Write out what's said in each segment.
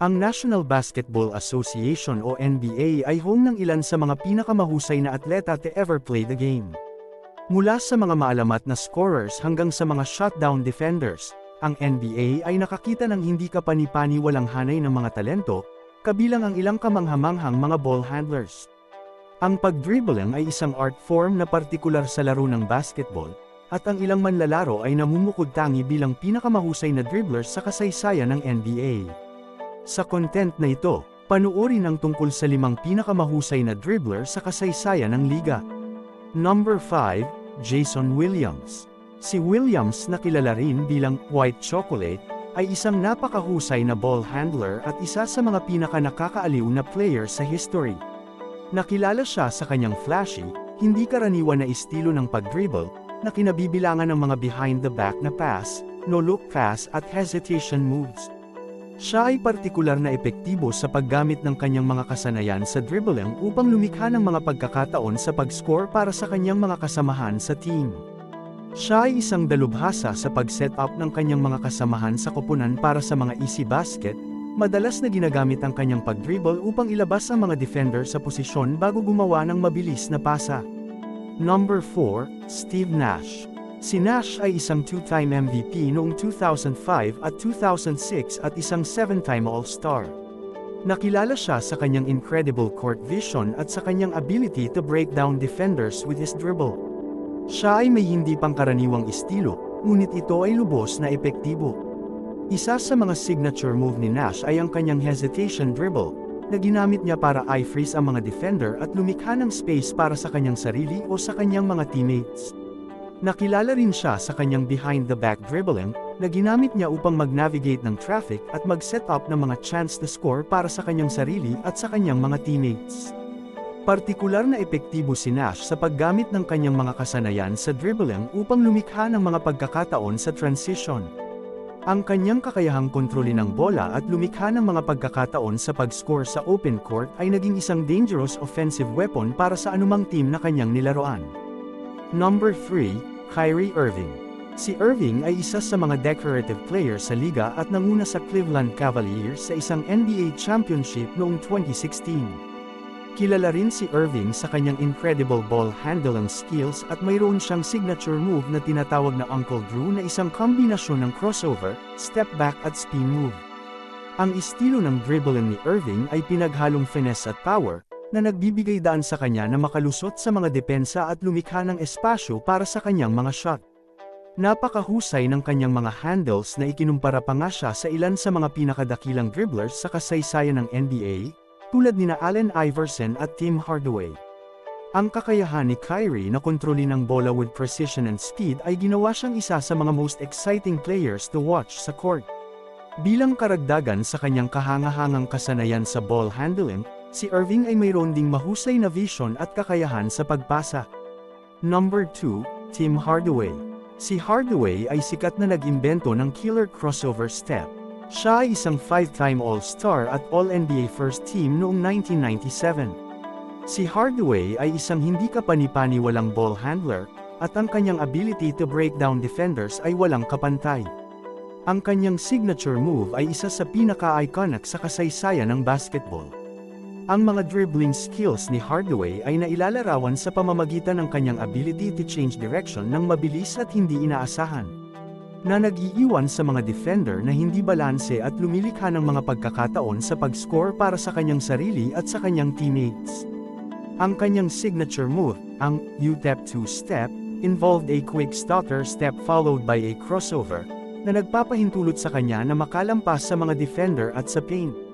Ang National Basketball Association o NBA ay home ng ilan sa mga pinakamahusay na atleta to ever play the game. Mula sa mga maalamat na scorers hanggang sa mga shutdown defenders, ang NBA ay nakakita ng hindi kapani-pani walang hanay ng mga talento, kabilang ang ilang kamanghamanghang mga ball handlers. Ang pagdribbling ay isang art form na partikular sa laro ng basketball, at ang ilang manlalaro ay namumukod tangi bilang pinakamahusay na dribblers sa kasaysayan ng NBA. Sa content na ito, panuorin ang tungkol sa limang pinakamahusay na dribbler sa kasaysayan ng liga. Number 5, Jason Williams. Si Williams na kilala rin bilang White Chocolate, ay isang napakahusay na ball handler at isa sa mga pinakanakakaaliw na player sa history. Nakilala siya sa kanyang flashy, hindi karaniwan na estilo ng pag-dribble, na kinabibilangan ng mga behind-the-back na pass, no-look pass at hesitation moves. Siya ay partikular na epektibo sa paggamit ng kanyang mga kasanayan sa dribbling upang lumikha ng mga pagkakataon sa pag-score para sa kanyang mga kasamahan sa team. Siya ay isang dalubhasa sa pag-set up ng kanyang mga kasamahan sa koponan para sa mga easy basket, madalas na ginagamit ang kanyang pag-dribble upang ilabas ang mga defender sa posisyon bago gumawa ng mabilis na pasa. Number 4, Steve Nash Si Nash ay isang two-time MVP noong 2005 at 2006 at isang seven-time All-Star. Nakilala siya sa kanyang incredible court vision at sa kanyang ability to break down defenders with his dribble. Siya ay may hindi pangkaraniwang estilo, ngunit ito ay lubos na epektibo. Isa sa mga signature move ni Nash ay ang kanyang hesitation dribble, na ginamit niya para eye-freeze ang mga defender at lumikha ng space para sa kanyang sarili o sa kanyang mga teammates. Nakilala rin siya sa kanyang behind-the-back dribbling, na ginamit niya upang mag-navigate ng traffic at mag-set up ng mga chance to score para sa kanyang sarili at sa kanyang mga teammates. Partikular na epektibo si Nash sa paggamit ng kanyang mga kasanayan sa dribbling upang lumikha ng mga pagkakataon sa transition. Ang kanyang kakayahang kontrolin ng bola at lumikha ng mga pagkakataon sa pag-score sa open court ay naging isang dangerous offensive weapon para sa anumang team na kanyang nilaroan. Number 3, Kyrie Irving. Si Irving ay isa sa mga decorative players sa liga at nanguna sa Cleveland Cavaliers sa isang NBA championship noong 2016. Kilala rin si Irving sa kanyang incredible ball handling skills at mayroon siyang signature move na tinatawag na Uncle Drew na isang kombinasyon ng crossover, step back at spin move. Ang estilo ng dribbling ni Irving ay pinaghalong finesse at power, na nagbibigay daan sa kanya na makalusot sa mga depensa at lumikha ng espasyo para sa kanyang mga shot. Napakahusay ng kanyang mga handles na ikinumpara pa nga siya sa ilan sa mga pinakadakilang dribblers sa kasaysayan ng NBA, tulad nina Allen Iverson at Tim Hardaway. Ang kakayahan ni Kyrie na kontrolin ang bola with precision and speed ay ginawa siyang isa sa mga most exciting players to watch sa court. Bilang karagdagan sa kanyang kahangahangang kasanayan sa ball handling, Si Irving ay mayroon ding mahusay na vision at kakayahan sa pagpasa. Number 2, Tim Hardaway. Si Hardaway ay sikat na nag-imbento ng killer crossover step. Siya ay isang five-time All-Star at All-NBA First Team noong 1997. Si Hardaway ay isang hindi kapani-paniwalang ball handler, at ang kanyang ability to break down defenders ay walang kapantay. Ang kanyang signature move ay isa sa pinaka-iconic sa kasaysayan ng basketball. Ang mga dribbling skills ni Hardaway ay nailalarawan sa pamamagitan ng kanyang ability to change direction ng mabilis at hindi inaasahan. Na nag-iiwan sa mga defender na hindi balanse at lumilikha ng mga pagkakataon sa pag-score para sa kanyang sarili at sa kanyang teammates. Ang kanyang signature move, ang UTEP 2-step, involved a quick stutter step followed by a crossover, na nagpapahintulot sa kanya na makalampas sa mga defender at sa paint.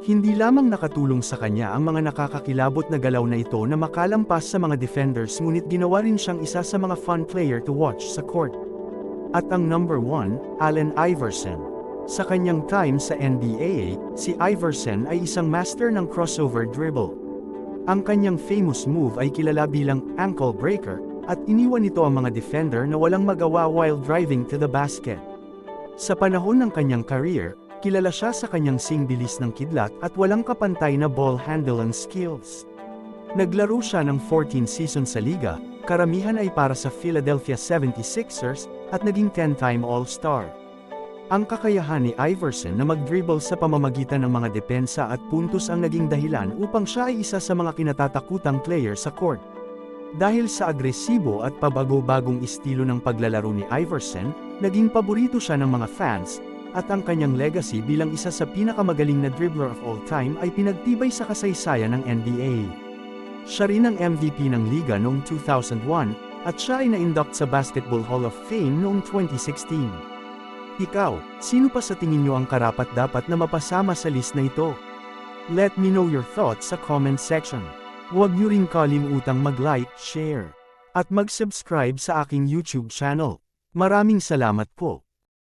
Hindi lamang nakatulong sa kanya ang mga nakakakilabot na galaw na ito na makalampas sa mga defenders ngunit ginawa rin siyang isa sa mga fun player to watch sa court. At ang number 1, Allen Iverson. Sa kanyang time sa NBA, si Iverson ay isang master ng crossover dribble. Ang kanyang famous move ay kilala bilang ankle breaker, at iniwan nito ang mga defender na walang magawa while driving to the basket. Sa panahon ng kanyang career, Kilala siya sa kanyang singbilis ng kidlat at walang kapantay na ball handling skills. Naglaro siya ng 14 seasons sa liga, karamihan ay para sa Philadelphia 76ers, at naging 10-time All-Star. Ang kakayahan ni Iverson na mag-dribble sa pamamagitan ng mga depensa at puntos ang naging dahilan upang siya ay isa sa mga kinatatakutang player sa court. Dahil sa agresibo at pabago-bagong estilo ng paglalaro ni Iverson, naging paborito siya ng mga fans, at ang kanyang legacy bilang isa sa pinakamagaling na dribbler of all time ay pinagtibay sa kasaysayan ng NBA. Siya rin ang MVP ng liga noong 2001, at siya ay na-induct sa Basketball Hall of Fame noong 2016. Ikaw, sino pa sa tingin nyo ang karapat-dapat na mapasama sa list na ito? Let me know your thoughts sa comment section. Huwag nyo rin kalimutang mag-like, share, at mag-subscribe sa aking YouTube channel. Maraming salamat po.